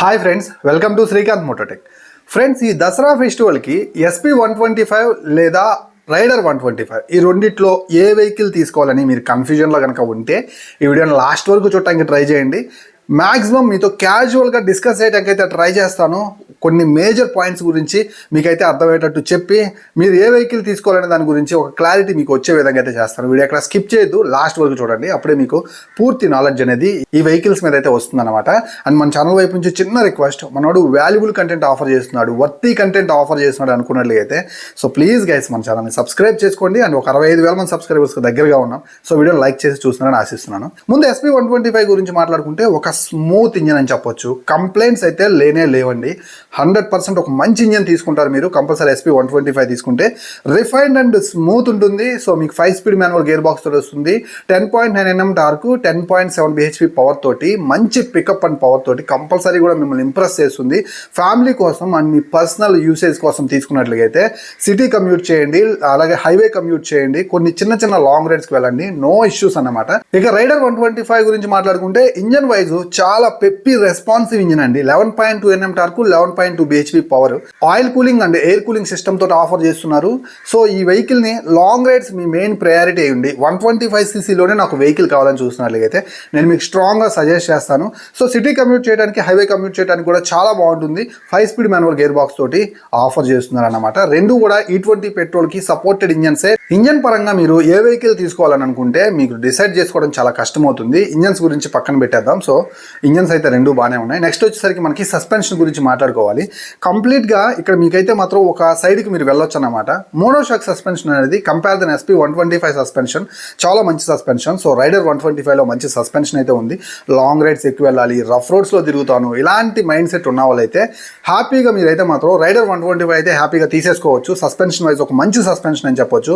Hi friends welcome to Srikanth Mototech friends ఈ దసరా ఫెస్టివల్కి SP one twenty five లేదా Raider one twenty five ఈ రెండిట్లో ఏ వెహికల్ తీసుకోవాలని మీరు కన్ఫ్యూజన్లో కనుక ఉంటే ఈ వీడియోని లాస్ట్ వరకు చూడటానికి ట్రై చేయండి. మ్యాక్సిమం మీతో క్యాజువల్గా డిస్కస్ చేయడానికి అయితే ట్రై చేస్తాను. కొన్ని మేజర్ పాయింట్స్ గురించి మీకైతే అర్థమయ్యేటట్టు చెప్పి మీరు ఏ వెహికల్ తీసుకోవాలనే దాని గురించి ఒక క్లారిటీ మీకు వచ్చే విధంగా అయితే చేస్తాను. వీడియో అక్కడ స్కిప్ చేయొద్దు లాస్ట్ వరకు చూడండి. అప్పుడే మీకు పూర్తి నాలెడ్జ్ అనేది ఈ వెహికల్స్ మీద అయితే వస్తుందన్నమాట. అండ్ మన ఛానల్ వైపు నుంచి చిన్న రిక్వెస్ట్ మనోడు వాల్యుబుల్ కంటెంట్ ఆఫర్ చేస్తున్నాడు వర్తీ కంటెంట్ ఆఫర్ చేస్తున్నాడు అనుకున్నట్లయితే సో ప్లీజ్ గైస్ మన ఛానల్ని సబ్స్క్రైబ్ చేసుకోండి. అండ్ ఒక అరవై ఐదు వేల మంది సబ్స్క్రైబర్స్ దగ్గరగా ఉన్నాం. సో వీడియో లైక్ చేసి చూస్తున్నారని ఆశిస్తున్నాను. ముందు ఎస్పీ వన్ ట్వంటీ ఫైవ్ గురించి మాట్లాడుకుంటే ఒక స్మూత్ ఇంజన్ అని చెప్పొచ్చు. కంప్లైంట్స్ అయితే లేనే లేవండి. హండ్రెడ్ పర్సెంట్ ఒక మంచి ఇంజన్ తీసుకుంటారు మీరు. Compulsory SP one twenty five తీసుకుంటే రిఫైన్డ్ అండ్ స్మూత్ ఉంటుంది. సో మీకు five speed manual gear box తోటి వస్తుంది. Ten point nine NM torque ten point seven BHP power తోటి మంచి పికప్ అండ్ పవర్ తోటి కంపల్సరీ కూడా మిమ్మల్ని ఇంప్రెస్ చేస్తుంది. ఫ్యామిలీ కోసం అండ్ మీ పర్సనల్ యూసేజ్ కోసం తీసుకున్నట్లయితే సిటీ కమ్యూట్ చేయండి. అలాగే హైవే కమ్యూట్ చేయండి. కొన్ని చిన్న చిన్న లాంగ్ రైడ్స్కి వెళ్ళండి. నో ఇష్యూస్ అన్నమాట. ఇక రైడర్ వన్ ట్వంటీ ఫైవ్ గురించి మాట్లాడుకుంటే ఇంజన్ వైజ్ చాలా పెప్పి రెస్పాన్సివ్ ఇంజిన్ అండి. Eleven point two NM torque eleven point two BHP power oil cooling and air cooling system తోటి ఆఫర్ చేస్తున్నారు. సో ఈ వెహికల్ని లాంగ్ రైడ్స్ మీ మెయిన్ ప్రయారిటీ అయ్యండి వన్ ట్వంటీ ఫైవ్ సీసీలోనే నాకు వెహికల్ కావాలని చూస్తున్నట్లయితే నేను మీకు స్ట్రాంగ్గా సజెస్ట్ చేస్తాను. సో సిటీ కమ్యూట్ చేయడానికి హైవే కమ్యూట్ చేయడానికి కూడా చాలా బాగుంటుంది. Five speed manual gear box తోటి ఆఫర్ చేస్తున్నారు అనమాట రెండు కూడా ఈ ట్వంటీ పెట్రోల్కి సపోర్టెడ్ ఇంజన్సే ఇంజన్ పరంగా మీరు ఏ వెహికల్ తీసుకోవాలని అనుకుంటే మీకు డిసైడ్ చేసుకోవడం చాలా కష్టమవుతుంది. ఇంజన్స్ గురించి పక్కన పెట్టేద్దాం. సో ఇంజన్స్ అయితే రెండు బాగానే ఉన్నాయి. నెక్స్ట్ వచ్చేసరికి మనకి సస్పెన్షన్ గురించి మాట్లాడుకోవాలి. కంప్లీట్గా ఇక్కడ మీకైతే మాత్రం ఒక సైడ్కి మీరు వెళ్ళొచ్చు అన్నమాట మోనోషాక్ సస్పెన్షన్ అనేది compare than SP one twenty five suspension చాలా మంచి suspension so Raider one twenty ఫైవ్లో మంచి సస్పెన్షన్ అయితే ఉంది. లాంగ్ రైడ్స్ ఎక్కువ వెళ్ళాలి రఫ్ రోడ్స్లో తిరుగుతాను ఇలాంటి మైండ్ సెట్ ఉన్న వాళ్ళైతే హ్యాపీగా మీరైతే మాత్రం రైడర్ వన్ ట్వంటీ ఫైవ్ అయితే హ్యాపీగా తీసేసుకోవచ్చు. సస్పెన్షన్ వైజ్ ఒక మంచి సస్పెన్షన్ అని చెప్పొచ్చు.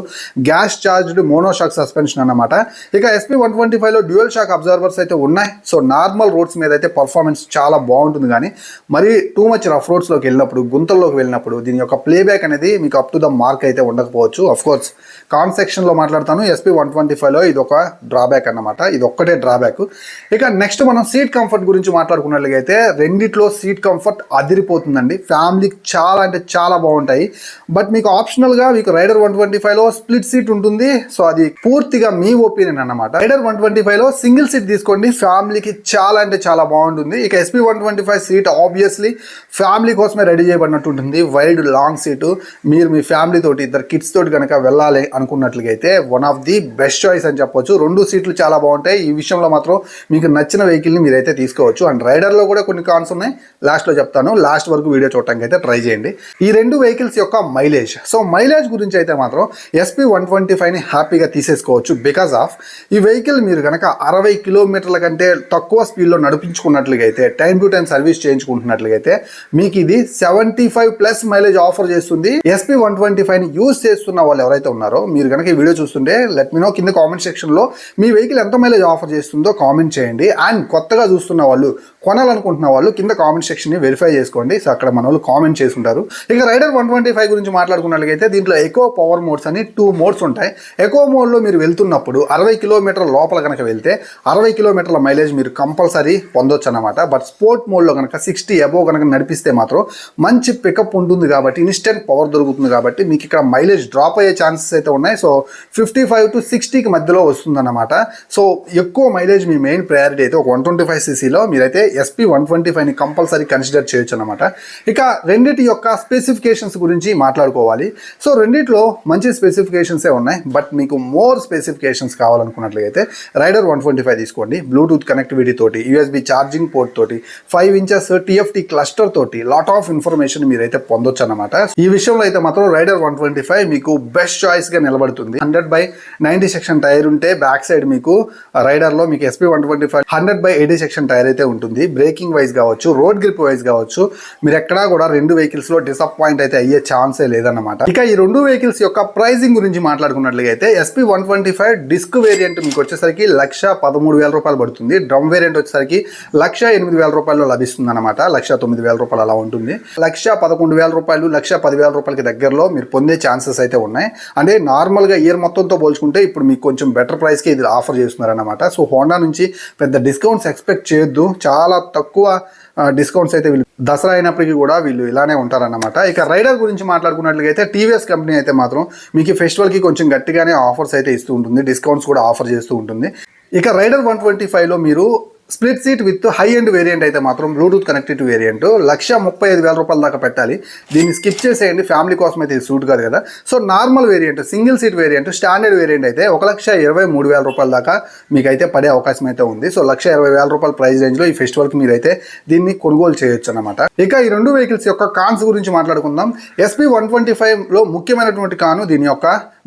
గ్యాస్ చార్జ్డ్ మోనోషాక్ సస్పెన్షన్ అన్నమాట. ఇక ఎస్పీ వన్ ట్వంటీ ఫైవ్లో డ్యూయల్ షాక్ అబ్జర్వర్స్ అయితే ఉన్నాయి. సో నార్మల్ రోడ్స్ మీద అయితే పర్ఫార్మెన్స్ చాలా బాగుంటుంది కానీ మరి టూ మచ్ రఫ్ రోడ్స్లోకి వెళ్ళినప్పుడు గుంతల్లోకి వెళ్ళినప్పుడు దీని యొక్క ప్లేబ్యాక్ అనేది మీకు అప్ టు ద మార్క్ అయితే ఉండకపోవచ్చు. కోర్స్ కాన్ సెక్షన్లో మాట్లాడతాను. ఎస్పీ వన్ ట్వంటీ ఫైవ్లో ఇది ఒక డ్రాబ్యాక్ అన్నమాట. ఇది ఒక్కటే డ్రాబ్యాక్ ఇక నెక్స్ట్ మనం సీట్ కంఫర్ట్ గురించి మాట్లాడుకున్నట్లయితే రెండిట్లో సీట్ కంఫర్ట్ అదిరిపోతుందండి. ఫ్యామిలీకి చాలా అంటే చాలా బాగుంటాయి. బట్ మీకు ఆప్షనల్గా మీకు రైడర్ వన్ ట్వంటీ ఫైవ్లో స్ప్లిట్ సీట్ ఉంటుంది. సో అది పూర్తిగా మీ ఒపీనియన్ అన్నమాట. రైడర్ వన్ ట్వంటీ ఫైవ్లో సింగిల్ సీట్ తీసుకోండి. ఫ్యామిలీకి చాలా అంటే చాలా బాగుంటుంది. ఇక SP one twenty five seat obviously family కోసమే రెడీ చేయబడినట్టు ఉంటుంది. వైడ్ లాంగ్ సీటు మీరు మీ ఫ్యామిలీ తోటి ఇద్దరు కిడ్స్ తోటి కనుక వెళ్ళాలి అనుకున్నట్లయితే one of the best choice అని చెప్పొచ్చు. రెండు సీట్లు చాలా బాగుంటాయి. ఈ విషయంలో మాత్రం మీకు నచ్చిన వెహికల్ని మీరైతే తీసుకోవచ్చు. అండ్ రైడర్లో కూడా కొన్ని కాన్స్ ఉన్నాయి. లాస్ట్లో చెప్తాను. లాస్ట్ వరకు వీడియో చూడటానికి అయితే ట్రై చేయండి. ఈ రెండు వెహికల్స్ యొక్క మైలేజ్ సో మైలేజ్ గురించి అయితే మాత్రం ఎస్పీ వన్ ట్వంటీ ఫైవ్ని హ్యాపీగా తీసేసుకోవచ్చు. బికాస్ ఆఫ్ ఈ వెహికల్ మీరు కనుక అరవై కిలోమీటర్ల కంటే తక్కువ స్పీడ్ స్పీడ్లో నడిపించుకున్నట్లయితే టైం టు టైం సర్వీస్ చేయించుకుంటున్నట్లయితే మీకు ఇది seventy five plus mileage offer చేస్తుంది. ఎస్పీ వన్ ట్వంటీ ఫైవ్ని యూజ్ చేస్తున్న వాళ్ళు ఎవరైతే ఉన్నారో మీరు కనుక ఈ వీడియో చూస్తుంటే లెట్ మీ నో కింద కామెంట్ సెక్షన్లో మీ వెహికల్ ఎంత మైలేజ్ ఆఫర్ చేస్తుందో కామెంట్ చేయండి. అండ్ కొత్తగా చూస్తున్న వాళ్ళు కొనాలనుకుంటున్న వాళ్ళు కింద కామెంట్ సెక్షన్ని వెరిఫై చేసుకోండి. సో అక్కడ మన వాళ్ళు కామెంట్ చేసుకుంటారు ఇక రైడర్ వన్ ట్వంటీ ఫైవ్ గురించి మాట్లాడుకున్నట్లయితే దీంట్లో ఎక్కువ పవర్ మోడ్స్ అని టూ మోడ్స్ ఉంటాయి. ఎక్కువ మోడ్లో మీరు వెళ్తున్నప్పుడు అరవై కిలోమీటర్ల లోపల కనుక వెళ్తే అరవై కిలోమీటర్ల మైలేజ్ మీరు కంపల్సరీ పొందొచ్చు అనమాట బట్ స్పోర్ట్ మోడ్లో కనుక సిక్స్టీ అబోవ్ కనుక నడిపిస్తే మాత్రం మంచి పికప్ ఉంటుంది కాబట్టి ఇన్స్టెంట్ పవర్ దొరుకుతుంది కాబట్టి మీకు ఇక్కడ మైలేజ్ డ్రాప్ అయ్యే ఛాన్సెస్ అయితే ఉన్నాయి. సో ఫిఫ్టీ ఫైవ్ టు సిక్స్టీకి మధ్యలో వస్తుందన్నమాట. సో ఎక్కువ మైలేజ్ మీ మెయిన్ ప్రయారిటీ అయితే ఒక వన్ ట్వంటీ ఫైవ్ సీసీలో మీరైతే ఎస్పీ వన్ ట్వంటీ ఫైవ్ని కంపల్సరీ కన్సిడర్ చేయొచ్చు అనమాట ఇక రెండిటి యొక్క స్పెసిఫికేషన్స్ గురించి మాట్లాడుకోవాలి. సో రెండిట్లో మంచి స్పెసిఫికేషన్సే ఉన్నాయి. బట్ మీకు మోర్ స్పెసిఫికేషన్స్ కావాలనుకున్నట్లయితే రైడర్ వన్ ట్వంటీ ఫైవ్ తీసుకోండి. బ్లూటూత్ కనెక్టివిటీ తోటి యూఎస్బి ఛార్జింగ్ పోర్ట్ తోటి ఫైవ్ ఇంచెస్ టీఎఫ్టీ క్లస్టర్ తోటి లాట్ ఆఫ్ ఇన్ఫర్మేషన్ మీరైతే పొందొచ్చు అనమాట ఈ విషయంలో అయితే మాత్రం రైడర్ వన్ ట్వంటీ ఫైవ్ మీకు బెస్ట్ చాయిస్గా నిలబడుతుంది. Hundred by ninety section tyre ఉంటే బ్యాక్ సైడ్ మీకు రైడర్లో మీకు SP one twenty five hundred by eighty section tyre అయితే ఉంటుంది. బ్రేకింగ్ వైజ్ కావచ్చు రోడ్ గ్రిప్ వైజ్ కావచ్చు మీరు ఎక్కడా కూడా రెండు వెహికల్స్లో డిసప్పాయింట్ అయితే అయ్యే ఛాన్సే లేదన్నమాట. ఇక ఈ రెండు వెహికల్స్ యొక్క ప్రైజింగ్ గురించి మాట్లాడుకున్నట్లయితే SP one twenty five disc variant మీకు వచ్చేసరికి లక్ష పదమూడు వేల రూపాయలు పడుతుంది. డ్రమ్ వేరియంట్ వచ్చేసరికి లక్ష ఎనిమిది వేల రూపాయలు లభిస్తుంది అనమాట లక్ష తొమ్మిది వేల రూపాయలు అలా ఉంటుంది. లక్ష పదకొండు వేల రూపాయలు లక్ష పదివేల రూపాయలకి దగ్గరలో మీరు పొందే ఛాన్సెస్ అయితే ఉన్నాయి. అంటే నార్మల్గా ఇయర్ మొత్తంతో పోల్చుకుంటే ఇప్పుడు మీకు కొంచెం బెటర్ ప్రైస్కి ఇది ఆఫర్ చేస్తున్నారు అనమాట సో హోండా నుంచి పెద్ద డిస్కౌంట్స్ ఎక్స్పెక్ట్ చేయొద్దు. చాలా తక్కువ డిస్కౌంట్స్ అయితే వీళ్ళు దసరా అయినప్పటికీ కూడా వీళ్ళు ఇలానే ఉంటారన్నమాట. ఇక రైడర్ గురించి మాట్లాడుకున్నట్లయితే టీవీఎస్ కంపెనీ అయితే మాత్రం మీకు ఫెస్టివల్కి కొంచెం గట్టిగానే ఆఫర్స్ అయితే ఇస్తూ ఉంటుంది డిస్కౌంట్స్ కూడా ఆఫర్ చేస్తూ ఉంటుంది. ఇక రైడర్ వన్ ట్వంటీ ఫైవ్లో మీరు split seat with high end variant అయితే మాత్రం బ్లూటూత్ కనెక్టివ్ వేరియంట్. లక్ష ముప్పై ఐదు వేల రూపాయల దాకా పెట్టాలి. దీన్ని స్కిప్ చేసేయండి. ఫ్యామిలీ కోసం అయితే ఇది సూట్ కాదు కదా. So normal variant single seat variant standard variant అయితే ఒక లక్ష ఇరవై మూడు వేల రూపాయల దాకా మీకు అయితే పడే అవకాశం అయితే ఉంది. సో లక్ష ఇరవై వేల రూపాయల ప్రైస్ రేంజ్లో ఈ ఫెస్టివల్కి మీరైతే దీన్ని కొనుగోలు చేయొచ్చు అనమాట ఇక ఈ రెండు వెహికల్స్ యొక్క కాన్స్ గురించి మాట్లాడుకుందాం. ఎస్పీ వన్ ట్వంటీ ఫైవ్లో ముఖ్యమైనటువంటి కాను దీని యొక్క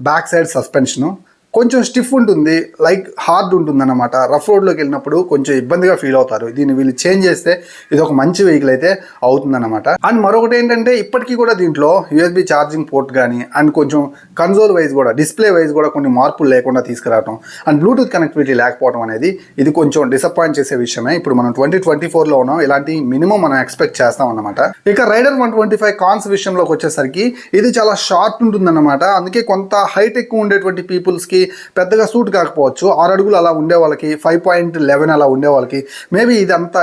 బ్యాక్ సైడ్ సస్పెన్షను. కొంచెం స్టిఫ్ ఉంటుంది లైక్ హార్డ్ ఉంటుంది అనమాట రఫ్ రోడ్లోకి వెళ్ళినప్పుడు కొంచెం ఇబ్బందిగా ఫీల్ అవుతారు. దీన్ని వీళ్ళు చేంజ్ చేస్తే ఇది ఒక మంచి వెహికల్ అయితే అవుతుందన్నమాట. అండ్ మరొకటి ఏంటంటే ఇప్పటికీ కూడా దీంట్లో యూఎస్బి ఛార్జింగ్ పోర్ట్ కానీ అండ్ కొంచెం కన్సోల్ వైజ్ కూడా డిస్ప్లే వైజ్ కూడా కొన్ని మార్పులు లేకుండా తీసుకురావడం అండ్ బ్లూటూత్ కనెక్టివిటీ లేకపోవడం అనేది ఇది కొంచెం డిసప్పాయింట్ చేసే విషయమే. ఇప్పుడు మనం ట్వంటీ ట్వంటీ ఫోర్లో ఉన్నాం ఇలాంటి మినిమం మనం ఎక్స్పెక్ట్ చేస్తాం అనమాట ఇక Raider one twenty five cons విషయంలోకి వచ్చేసరికి ఇది చాలా షార్ట్ ఉంటుందన్నమాట. అందుకే కొంత హైట్ ఎక్కువ ఉండేటువంటి పీపుల్స్కి పెద్దగా సూట్ కాకపోవచ్చు. ఆరు అడుగులు అలా ఉండే వాళ్ళకి ఫైవ్ పాయింట్ లెవెన్ అలా ఉండే వాళ్ళకి మేబీ ఇది అంత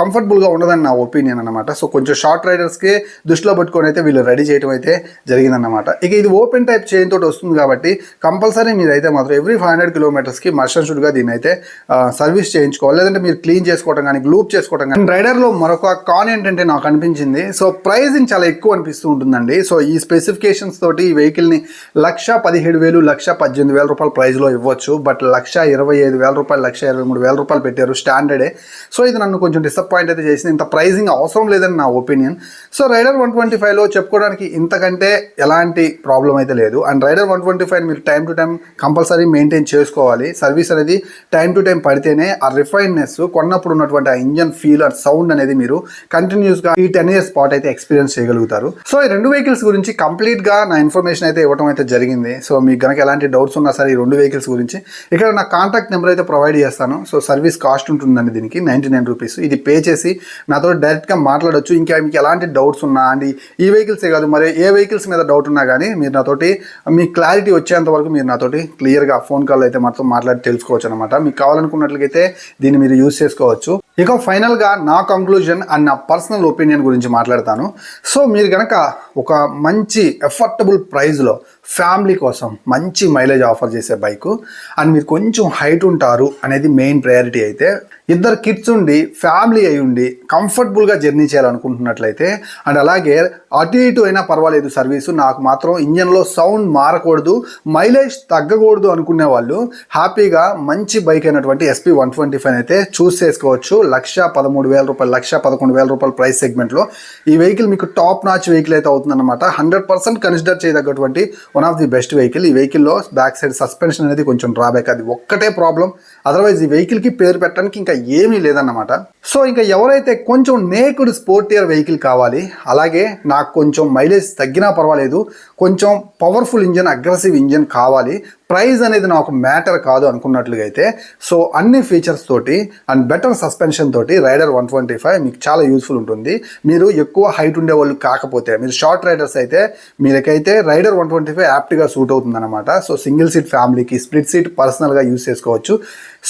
కంఫర్టబుల్గా ఉండదని నా ఒపీనియన్ అనమాట సో కొంచెం షార్ట్ రైడర్స్కి దృష్టిలో పెట్టుకొని అయితే వీళ్ళు రెడీ చేయడం అయితే జరిగిందన్నమాట. ఇక ఇది ఓపెన్ టైప్ చైన్ తోటి వస్తుంది కాబట్టి కంపల్సరీ మీరు అయితే మాత్రం ఎవ్రీ ఫైవ్ హండ్రెడ్ కిలోమీటర్స్కి మర్షన్ షూట్గా దీన్ని అయితే సర్వీస్ చేయించుకోవాలి. లేదంటే మీరు క్లీన్ చేసుకోవడం కానీ గ్లూప్ చేసుకోవడం కానీ రైడర్లో మరొక కాన్ ఏంటంటే నాకు అనిపించింది. సో ప్రైజింగ్ చాలా ఎక్కువ అనిపిస్తూ ఉంటుందండి. సో ఈ స్పెసిఫికేషన్స్ తోటి ఈ వెహికల్ని లక్ష పదిహేడు వేలు లక్ష పద్దెనిమిది వేల రూపాయల ప్రైస్లో ఇవ్వచ్చు బట్ లక్ష ఇరవై ఐదు వేల రూపాయలు లక్ష ఇరవై మూడు వేల రూపాయలు పెట్టారు స్టాండర్డే సో ఇది నన్ను కొంచెం డిసప్పాయింట్ అయితే చేసింది. ఇంత ప్రైజింగ్ అవసరం లేదని నా opinion so Raider one twenty ఫైవ్లో చెప్పుకోవడానికి ఇంతకంటే ఎలాంటి ప్రాబ్లం అయితే లేదు. And Raider one twenty five మీరు time to time compulsory maintain చేసుకోవాలి. సర్వీస్ అనేది టైం టు టైం పడితేనే ఆ రిఫైన్నెస్ కొన్నప్పుడు ఉన్నటువంటి ఆ ఇంజన్ ఫీల్ అండ్ సౌండ్ అనేది మీరు కంటిన్యూస్గా ఈ టెన్ ఇయర్స్ పాటు అయితే ఎక్స్పీరియన్స్ చేయగలుగుతారు. సో ఈ రెండు వెహికల్స్ గురించి కంప్లీట్గా నా ఇన్ఫర్మేషన్ అయితే ఇవ్వడం అయితే జరిగింది. సో మీకు కనుక ఎలాంటి డౌట్స్ ఉన్నా సార్ ఈ రెండు వెహికల్స్ గురించి. ఇక్కడ నా కాంటాక్ట్ నెంబర్ అయితే ప్రొవైడ్ చేస్తాను. సో సర్వీస్ కాస్ట్ ఉంటుందండి దీనికి నైంటీ నైన్ రూపీస్ ఇది పే చేసి నాతో డైరెక్ట్గా మాట్లాడొచ్చు. ఇంకా మీకు ఎలాంటి డౌట్స్ ఉన్నా అండ్ ఈ వెహికల్సే కాదు మరి ఏ వెహికల్స్ మీద డౌట్ ఉన్నా కానీ మీరు నాతోటి మీ క్లారిటీ వచ్చేంత వరకు మీరు నాతోటి క్లియర్గా ఫోన్ కాల్ అయితే మాత్రం మాట్లాడి తెలుసుకోవచ్చు అనమాట మీకు కావాలనుకున్నట్లయితే దీన్ని మీరు యూస్ చేసుకోవచ్చు. ఇక ఫైనల్గా నా కంక్లూజన్ అండ్ నా పర్సనల్ ఒపీనియన్ గురించి మాట్లాడతాను. సో మీరు కనుక ఒక మంచి ఎఫర్టబుల్ ప్రైస్లో ఫ్యామిలీ కోసం మంచి మైలేజ్ ఆఫర్ చేసే బైక్. అండ్ మీరు కొంచెం హైట్ ఉంటారు అనేది మెయిన్ ప్రయారిటీ అయితే ఇద్దరు కిడ్స్ ఉండి ఫ్యామిలీ అయి ఉండి కంఫర్టబుల్గా జర్నీ చేయాలనుకుంటున్నట్లయితే అండ్ అలాగే అటు ఇటు అయినా పర్వాలేదు సర్వీసు నాకు మాత్రం ఇంజన్లో సౌండ్ మారకూడదు మైలేజ్ తగ్గకూడదు అనుకునే వాళ్ళు హ్యాపీగా మంచి బైక్ అయినటువంటి ఎస్పీ వన్ ట్వంటీ ఫైవ్ అయితే చూస్ చేసుకోవచ్చు. లక్ష పదమూడు వేల రూపాయలు లక్ష పదకొండు వేల రూపాయల ప్రైస్ సెగ్మెంట్లో ఈ వెహికల్ మీకు టాప్ నాచ్ వెహికల్ అయితే అవుతుందన్నమాట. Hundred percent consider చేయదగ్గటువంటి one of the best vehicle ఈ వెహికల్లో బ్యాక్ సైడ్ సస్పెన్షన్ అనేది కొంచెం డ్రాబ్యాక్ అది ఒక్కటే ప్రాబ్లం అదర్వైజ్ ఈ వెహికల్కి పేరు పెట్టడానికి ఇంకా ఏమీ లేదన్నమాట. సో ఇంకా ఎవరైతే కొంచెం నేకుడు స్పోర్టియర్ వెహికల్ కావాలి అలాగే నాకు కొంచెం మైలేజ్ తగ్గినా పర్వాలేదు కొంచెం పవర్ఫుల్ ఇంజన్ అగ్రెసివ్ ఇంజన్ కావాలి ప్రైజ్ అనేది నాకు మ్యాటర్ కాదు అనుకున్నట్లుగా అయితే సో అన్ని ఫీచర్స్ తోటి అండ్ బెటర్ సస్పెన్షన్ తోటి రైడర్ వన్ ట్వంటీ ఫైవ్ మీకు చాలా యూస్ఫుల్ ఉంటుంది. మీరు ఎక్కువ హైట్ ఉండే వాళ్ళు కాకపోతే మీరు షార్ట్ రైడర్స్ అయితే మీకైతే రైడర్ వన్ ట్వంటీ ఫైవ్ యాప్ట్గా సూట్ అవుతుందన్నమాట. సో సింగిల్ సీట్ ఫ్యామిలీకి స్ప్లిట్ సీట్ పర్సనల్గా యూస్ చేసుకోవచ్చు.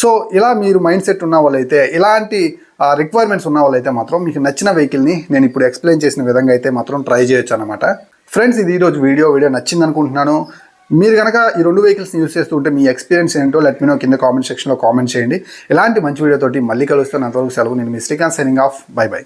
సో ఇలా మీరు మైండ్ సెట్ ఉన్న వాళ్ళైతే ఇలాంటి రిక్వైర్మెంట్స్ ఉన్న వాళ్ళైతే మాత్రం మీకు నచ్చిన వెహికల్ని నేను ఇప్పుడు ఎక్స్ప్లెయిన్ చేసిన విధంగా అయితే మాత్రం ట్రై చేయొచ్చు అనమాట ఫ్రెండ్స్ ఇది ఈరోజు వీడియో. వీడియో నచ్చింది అనుకుంటున్నాను మీరు కనుక ఈ రెండు వెహికల్స్ని యూస్ చేస్తుంటే మీ ఎక్స్పీరియన్స్ ఏంటో లెట్ మీ నో కింద కామెంట్ సెక్షన్లో కామెంట్ చేయండి. ఇలాంటి మంచి వీడియోతోటి మళ్ళీ కలుస్తాను. అంతవరకు సెలవు. నేను మీ Srikanth signing off bye bye